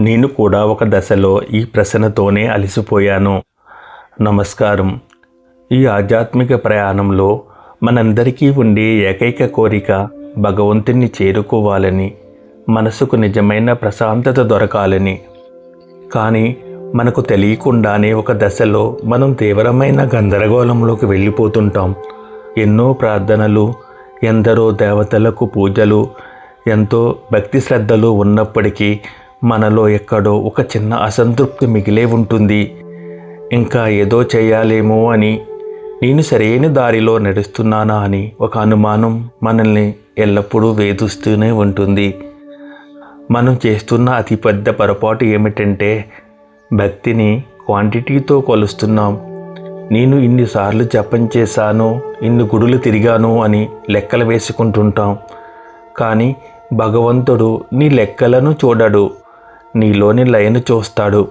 నేను కూడా ఒక దశలో ఈ ప్రశ్నతోనే అలసిపోయాను. నమస్కారం. ఈ ఆధ్యాత్మిక ప్రయాణంలో మనందరికీ ఉండే ఏకైక కోరిక భగవంతుణ్ణి చేరుకోవాలని మనసుకు నిజమైన ప్రశాంతత దొరకాలని. కానీ మనకు తెలియకుండానే ఒక దశలో మనం తీవ్రమైన గందరగోళంలోకి వెళ్ళిపోతుంటాం. ఎన్నో ప్రార్థనలు ఎందరో దేవతలకు పూజలు ఎంతో భక్తి శ్రద్ధలు ఉన్నప్పటికీ మనలో ఎక్కడో ఒక చిన్న అసంతృప్తి మిగిలే ఉంటుంది. ఇంకా ఏదో చేయాలేమో అని నేను సరైన దారిలో నడుస్తున్నానా అని ఒక అనుమానం మనల్ని ఎల్లప్పుడూ వేధిస్తూనే ఉంటుంది. మనం చేస్తున్న అతిపెద్ద పొరపాటు ఏమిటంటే భక్తిని క్వాంటిటీతో కొలుస్తున్నాం. నేను ఇన్నిసార్లు జపం చేశాను ఇన్ని గుడులు తిరిగాను అని లెక్కలు వేసుకుంటుంటాం. కానీ భగవంతుడు నీ లెక్కలను చూడడు. నీలోని లయను చూస్తాడు.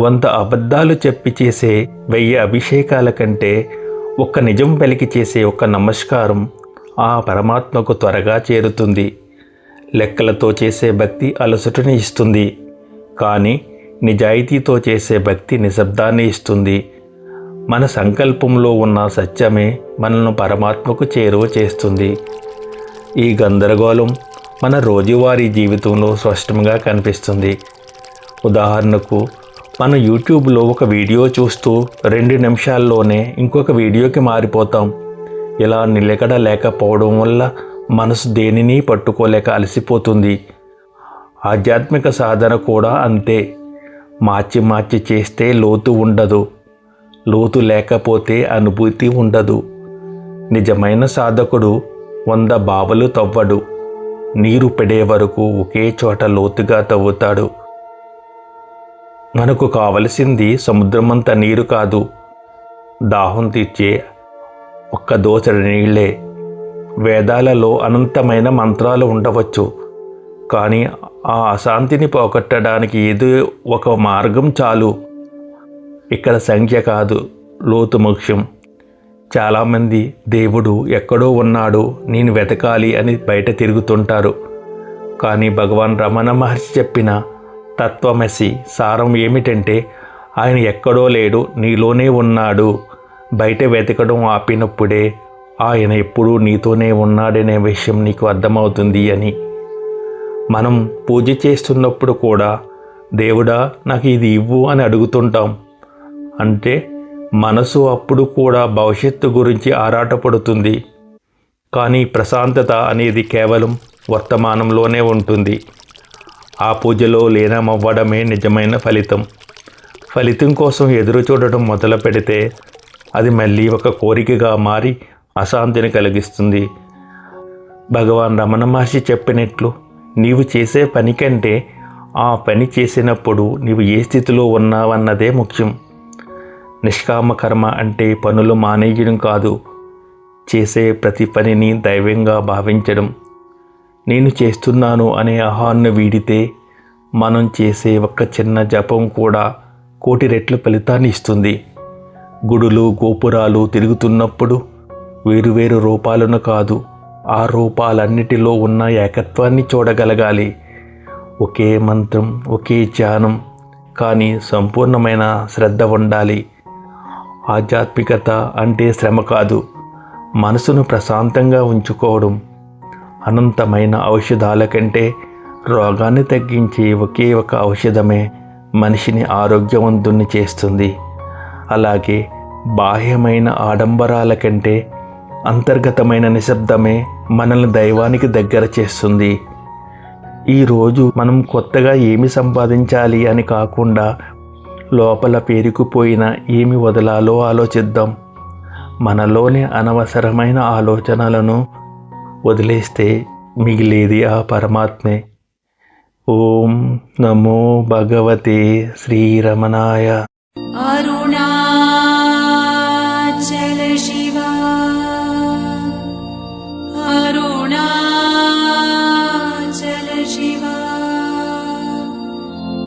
వంద అబద్ధాలు చెప్పి చేసే వెయ్యి అభిషేకాల కంటే ఒక్క నిజం పలికి చేసే ఒక నమస్కారం ఆ పరమాత్మకు త్వరగా చేరుతుంది. లెక్కలతో చేసే భక్తి అలసటని ఇస్తుంది. కానీ నిజాయితీతో చేసే భక్తి నిశ్శబ్దాన్ని ఇస్తుంది. మన సంకల్పంలో ఉన్న సత్యమే మనల్ని పరమాత్మకు చేరువ చేస్తుంది. ఈ గందరగోళం మన రోజువారీ జీవితంలో స్పష్టంగా కనిపిస్తుంది. ఉదాహరణకు మనం యూట్యూబ్లో ఒక వీడియో చూస్తూ రెండు నిమిషాల్లోనే ఇంకొక వీడియోకి మారిపోతాం. ఇలా నిలకడ లేకపోవడం వల్ల మనసు దేనిని పట్టుకోలేక అలసిపోతుంది. ఆధ్యాత్మిక సాధన కూడా అంతే. మార్చి మార్చి చేస్తే లోతు ఉండదు. లోతు లేకపోతే అనుభూతి ఉండదు. నిజమైన సాధకుడు వంద బావలు తవ్వడు. నీరు పెడే వరకు ఒకే చోట లోతుగా తవ్వుతాడు. మనకు కావలసింది సముద్రమంత నీరు కాదు. దాహం తీర్చే ఒక్క దోసడి నీళ్ళే వేదాలలో అనంతమైన మంత్రాలు ఉండవచ్చు. కానీ ఆ అశాంతిని పోగొట్టడానికి ఏదో ఒక మార్గం చాలు. ఇక్కడ సంఖ్య కాదు లోతు ముఖ్యం. చాలామంది దేవుడు ఎక్కడో ఉన్నాడు నేను వెతకాలి అని బయట తిరుగుతుంటారు. కానీ భగవాన్ రమణ మహర్షి చెప్పిన తత్వమసి సారం ఏమిటంటే ఆయన ఎక్కడో లేడు నీలోనే ఉన్నాడు. బయట వెతకడం ఆపినప్పుడే ఆయన ఎప్పుడూ నీతోనే ఉన్నాడనే విషయం నీకు అర్థమవుతుంది అని. మనం పూజ చేస్తున్నప్పుడు కూడా దేవుడా నాకు ఇది ఇవ్వు అని అడుగుతుంటాం. అంటే మనసు అప్పుడు కూడా భవిష్యత్తు గురించి ఆరాటపడుతుంది. కానీ ప్రశాంతత అనేది కేవలం వర్తమానంలోనే ఉంటుంది. ఆ పూజలో లీనమవ్వడమే నిజమైన ఫలితం. ఫలితం కోసం ఎదురు చూడటం మొదలు పెడితే అది మళ్ళీ ఒక కోరికగా మారి అశాంతిని కలిగిస్తుంది. భగవాన్ రమణ మహర్షి చెప్పినట్లు నీవు చేసే పని కంటే ఆ పని చేసినప్పుడు నీవు ఏ స్థితిలో ఉన్నావన్నదే ముఖ్యం. నిష్కామ కర్మ అంటే పనులు మానేయడం కాదు. చేసే ప్రతి పనిని దైవంగా భావించడం. నేను చేస్తున్నాను అనే ఆహాన్ని వీడితే మనం చేసే ఒక్క చిన్న జపం కూడా కోటి రెట్ల ఫలితాన్ని ఇస్తుంది. గుడులు గోపురాలు తిరుగుతున్నప్పుడు వేరువేరు రూపాలను కాదు ఆ రూపాలన్నిటిలో ఉన్న ఏకత్వాన్ని చూడగలగాలి. ఒకే మంత్రం ఒకే ధ్యానం కానీ సంపూర్ణమైన శ్రద్ధ ఉండాలి. ఆధ్యాత్మికత అంటే శ్రమ కాదు. మనసును ప్రశాంతంగా ఉంచుకోవడం అనంతమైన ఔషధాల కంటే రోగాన్ని తగ్గించే ఒకే ఒక ఔషధమే మనిషిని ఆరోగ్యవంతుణ్ణి చేస్తుంది. అలాగే బాహ్యమైన ఆడంబరాల కంటే అంతర్గతమైన నిశ్శబ్దమే మనల్ని దైవానికి దగ్గర చేస్తుంది. ఈరోజు మనం కొత్తగా ఏమి సంపాదించాలి అని కాకుండా లోపల పేరుకుపోయినా ఏమి వదలాలో ఆలోచిద్దాం. మనలోని అనవసరమైన ఆలోచనలను వదిలేస్తే మిగిలేది ఆ పరమాత్మే. ఓం నమో భగవతే శ్రీరమణాయ. అరుణాచల శివ. అరుణా